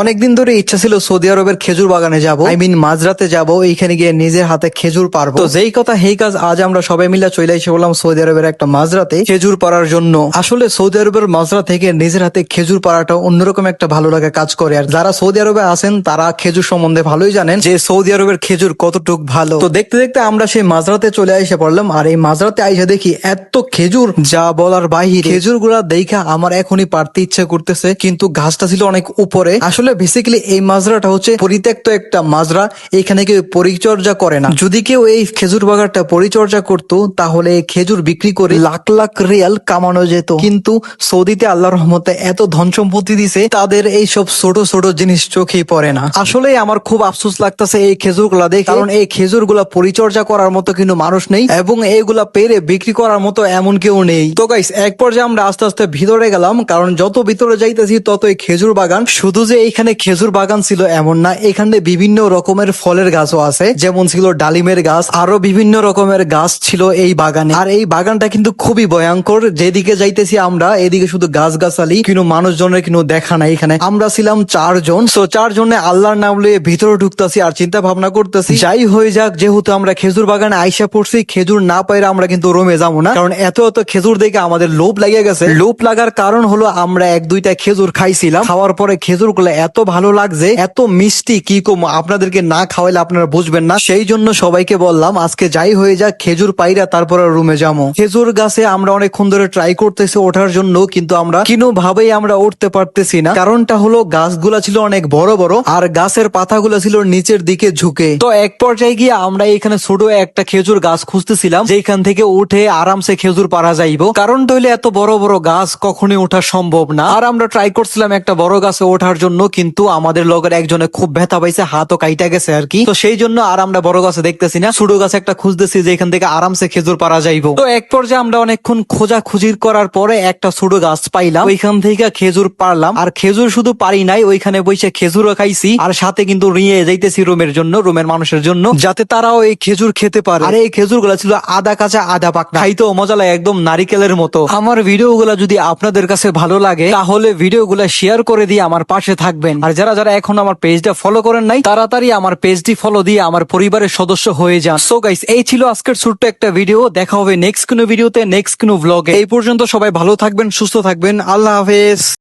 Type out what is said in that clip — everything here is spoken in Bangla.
অনেকদিন ধরে ইচ্ছা ছিল সৌদি আরবের খেজুর বাগানে যাব। আই মিন মাঝরাতে যাব, এইখানে গিয়ে নিজের হাতে খেজুর পারব। তো যেই কথা, হেই কাজ, আজ আমরা সবাই মিলে চলে এসে বললাম সৌদি আরবের একটা মাঝরাতে খেজুর পাড়ার জন্য। আসলে সৌদি আরবের মাজরা থেকে নিজের হাতে খেজুর পাড়াটা অন্যরকম একটা ভালো লাগা কাজ করে। আর যারা সৌদি আরবে আছেন, তারা খেজুর সম্বন্ধে ভালোই জানেন যে সৌদি আরবের খেজুর কতটুক ভালো। তো দেখতে দেখতে আমরা সেই মাজরাতে চলে এসে পড়লাম, আর এই মাজরাতে আইসা দেখি এত খেজুর, যা বলার বাহির। খেজুরগুলা দেখা আমার এখনই পারতে ইচ্ছে করতেছে, কিন্তু গাছটা ছিল অনেক উপরে। আসলে বেসিক্যালি এই মাজরাটা হচ্ছে পরিত্যক্ত একটা মাজরা, এখানে কেউ পরিচর্যা করে না। যদি কেউ এই খেজুর বাগানটা পরিচর্যা করত, তাহলে খেজুর বিক্রি করে লাখ লাখ রিয়াল কামানো যেত। কিন্তু সৌদিতে আল্লাহ রহমতে এত ধন সম্পত্তি দিছে, তাদের এই সব ছোট ছোট জিনিস চোখেই পড়ে না। আসলে আমার খুব আফসোস লাগতেছে এই খেজুরগুলা দেখে। কারণ এই খেজুরগুলা পরিচর্যা করার মতো কিন্তু মানুষ নেই, এবং এইগুলা পেরে বিক্রি করার মতো এমন কেউ নেই। তো গাইস এক পর্যায়ে আমরা আস্তে আস্তে ভিতরে গেলাম, কারণ যত ভিতরে যাইতেছি তত এই খেজুর বাগান। শুধু যে এইখানে খেজুর বাগান ছিল এমন না, এখানে বিভিন্ন রকমের ফলের গাছও আছে, যেমন ছিল ডালিমের গাছ, আরও বিভিন্ন রকমের গাছ ছিল এই বাগানে। আর এই বাগানটা কিন্তু খুবই ভয়ঙ্কর, যেদিকে যাইতেছি আমরা, এদিকে শুধু গাছ গাছালি কিন্তু মানুষজনের কিন্তু দেখা নাই এখানে। আমরা ছিলাম চারজন, তো চারজনে আল্লাহর নাম লয়ে ভিতরে ঢুকতেছি আর চিন্তা ভাবনা করতেছি, যাই হয়ে যাক, যেহেতু আমরা খেজুর বাগানে আইসা পড়ছি, খেজুর না পাইলে আমরা কিন্তু রোমে যাব না, কারণ এত এত খেজুর দেখে আমাদের লোভ লাগিয়ে গেছে। লোভ লাগার কারণ হলো আমরা এক দুইটা খেজুর খাইছিলাম, খাওয়ার পরে খেজুরগুলো এত ভালো লাগছে, এত মিষ্টি কি কম, আপনাদেরকে না খাওয়াইলে আপনারা বুঝবেন না। সেই জন্য সবাইকে বললাম, আজকে যাই হয়ে যাক, খেজুর পাইরা তারপরে রুমে যাব খেজুর গাছে আমরা অনেকক্ষণ ধরে ট্রাই করতেছি ওঠার জন্য, কিন্তু আমরা কিনো ভাবেই আমরা উঠতে পারতেছি না। কারণটা হলো, গাছগুলা ছিল অনেক বড় বড়, আর গাছের পাতাগুলো ছিল নিচের দিকে ঝুঁকে। তো এক পর্যায়ে গিয়ে আমরা এখানে ছোট একটা খেজুর গাছ খুঁজতেছিলাম, যেখান থেকে উঠে আরামসে খেজুর পারা যাইব। কারণটা হইলে এত বড় বড় গাছ কখনোই ওঠা সম্ভব না। আর আমরা ট্রাই করছিলাম একটা বড় গাছে ওঠার জন্য কিন্তু আমাদের লগের একজনে খুব ব্যথা পাইছে, হাতও কাইটা গেছে আর কি। তো সেই জন্য আর আমরা বড় গাছে দেখতেছি না, ছোট গাছে একটা খুঁজতেছি যে এখান থেকে আরামসে খেজুর পারা যাইব। তো এক পর্যায়ে আমরা অনেকক্ষণ খোঁজা খুঁজির করার পরে একটা ছোট গাছ পাইলাম, ওইখান থেকে খেজুর পারলাম আর খেজুর শুধু পারি নাই, ওইখানে বসে খেজুরও খাইছি, আর সাথে কিন্তু নিয়ে যাইতেছি রুমের জন্য, রুমের মানুষের জন্য, যাতে তারাও এই খেজুর খেতে পারে। আর এই খেজুরগুলা ছিল আদা কাঁচা, আদা পাকনা। খাইতেও মজা লাগে, একদম নারিকেলের মতো। আমার ভিডিও গুলা যদি আপনাদের কাছে ভালো লাগে, তাহলে ভিডিও গুলা শেয়ার করে দিয়ে আমার পাশে থাকবেন। আর যারা যারা এখন আমার পেজটা ফলো করেন নাই, তাড়াতাড়ি আমার পেজটি ফলো দিয়ে আমার পরিবারের সদস্য হয়ে যান। সো গাইস এই ছিল আজকের ছোট্ট একটা ভিডিও দেখা হবে নেক্সট কোনো ভিডিওতে নেক্সট কোনো ব্লগে এই পর্যন্ত সবাই ভালো থাকবেন, সুস্থ থাকবেন। আল্লাহ হাফেজ।